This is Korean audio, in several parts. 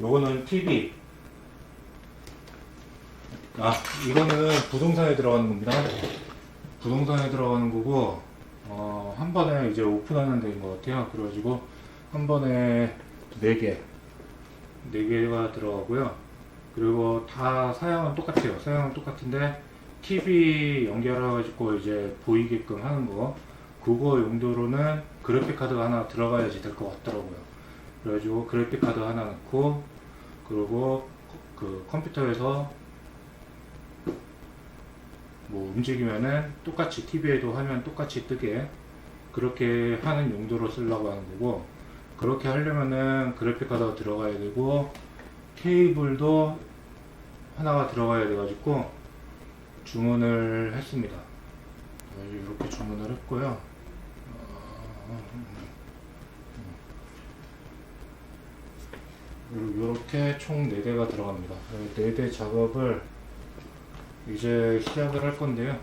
요거는 TV. 아, 이거는 부동산에 들어가는 겁니다. 부동산에 들어가는 거고, 어, 한 번에 이제 오픈하는 데인 것 같아요. 그래가지고, 한 번에 4개, 4개가 들어가고요. 그리고 다 사양은 똑같아요. 사양은 똑같은데, TV 연결해가지고 이제 보이게끔 하는 거, 그거 용도로는 그래픽 카드가 하나 들어가야지 될 것 같더라고요. 그래가지고 그래픽 카드 하나 넣고, 그리고 그 컴퓨터에서 뭐 움직이면은 똑같이 TV에도 화면 똑같이 뜨게 그렇게 하는 용도로 쓰려고 하는 거고 그렇게 하려면은 그래픽 카드가 들어가야 되고 케이블도 하나가 들어가야 돼 가지고 주문을 했습니다. 네, 이렇게 주문을 했고요 이렇게 총 4대가 들어갑니다 4대 작업을 이제 시작을 할 건데요.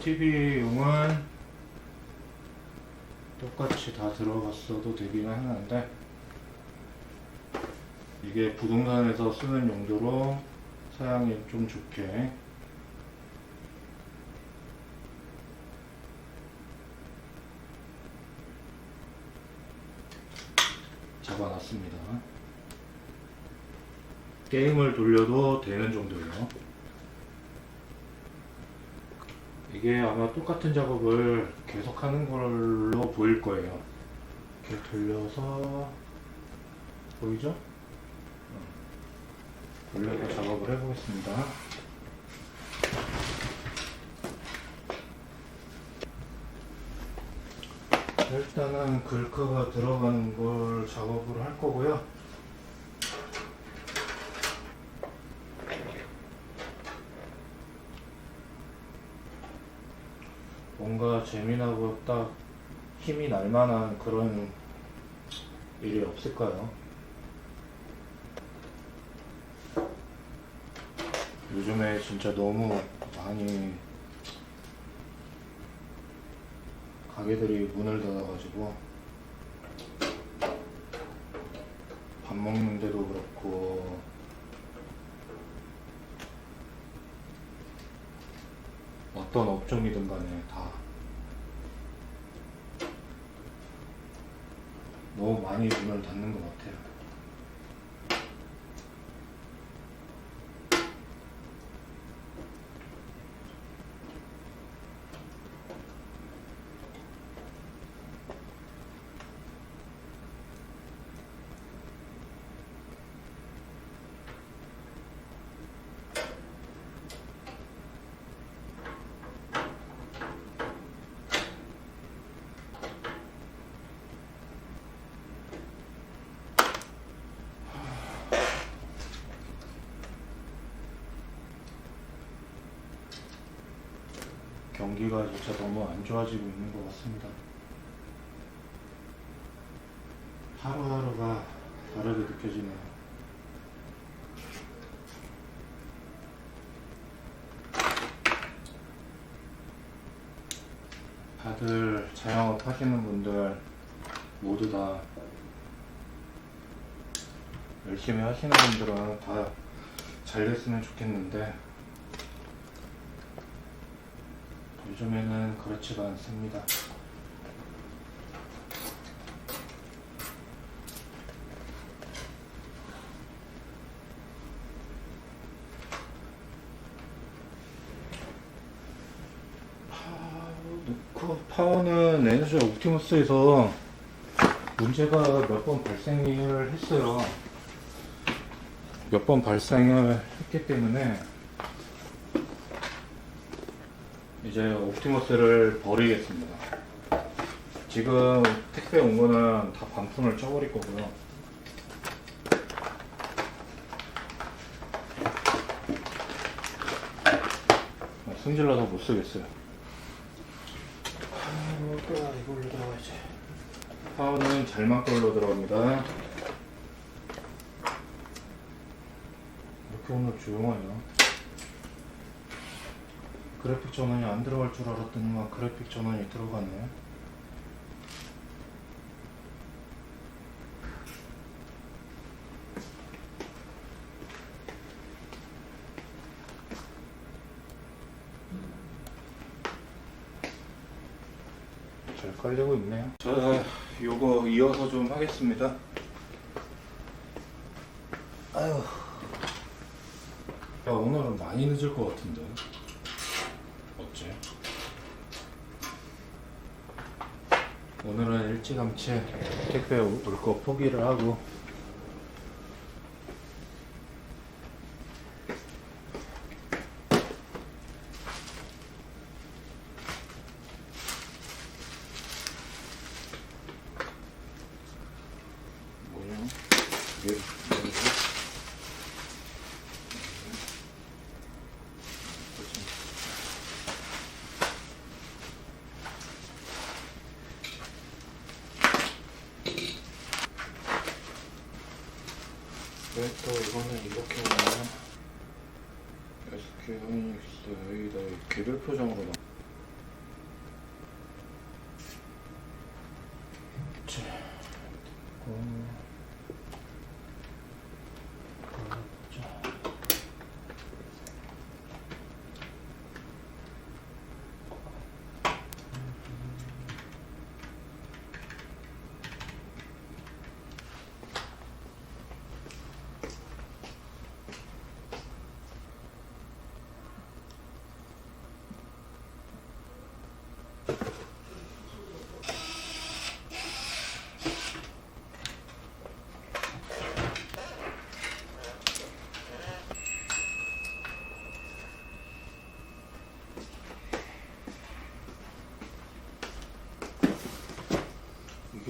TV용은 똑같이 다 들어갔어도 되기는 하는데 이게 부동산에서 쓰는 용도로 사양이 좀 좋게 잡아놨습니다. 게임을 돌려도 되는 정도예요. 이게 아마 똑같은 작업을 계속 하는 걸로 보일 거예요. 이렇게 돌려서 보이죠? 어. 돌려서 작업을 해보겠습니다. 일단은 글크가 들어가는 걸 작업을 할 거고요. 뭔가 재미나고 딱 힘이 날 만한 그런 일이 없을까요? 요즘에 진짜 너무 많이 가게들이 문을 닫아가지고 밥 먹는데도 그렇고 어떤 업종이든 간에 다 너무 많이 문을 닫는 것 같아요. 경기가 진짜 너무 안 좋아지고 있는 것 같습니다. 하루하루가 다르게 느껴지네요. 다들 자영업 하시는 분들 모두 다 열심히 하시는 분들은 다 잘 됐으면 좋겠는데 요즘에는 그렇지가 않습니다. 파워 넣고 파워는 에너지 옵티머스에서 문제가 몇 번 발생을 했어요. 몇 번 발생을 했기 때문에 이제 옵티머스를 버리겠습니다. 지금 택배 온 거는 다 반품을 쳐버릴 거고요. 어, 승질나서 못 쓰겠어요. 파워는 잘만 걸로 들어갑니다. 이렇게 오늘 조용하냐? 그래픽 전원이 안 들어갈 줄 알았더니만 그래픽 전원이 들어가네. 잘 깔리고 있네요. 자, 요거 이어서 좀 하겠습니다. 아유. 야, 오늘은 많이 늦을 것 같은데. 어째? 오늘은 일찌감치 택배 올 거 포기를 하고 뭐냐? 이게 뭐지? 왜 또 이거는 이렇게 오냐? SK 하이닉스 여기다 개별 표정으로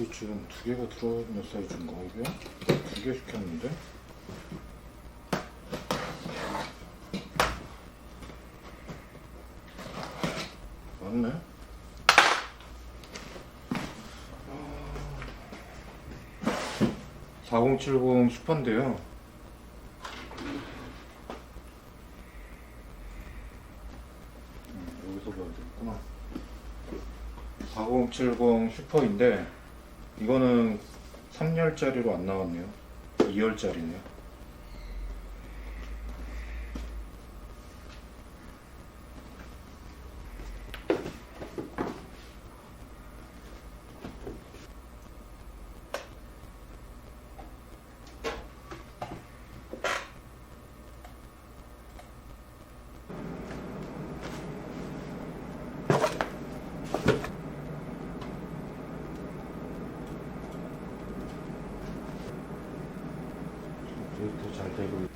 이게 지금 두 개가 들어있는 사이즈인가 이게? 두 개 시켰는데? 맞네? 4070 슈퍼인데요. 음, 여기서 봐야 되겠구나. 4070 슈퍼인데 이거는 3열짜리로 안 나왔네요. 2열짜리네요. think we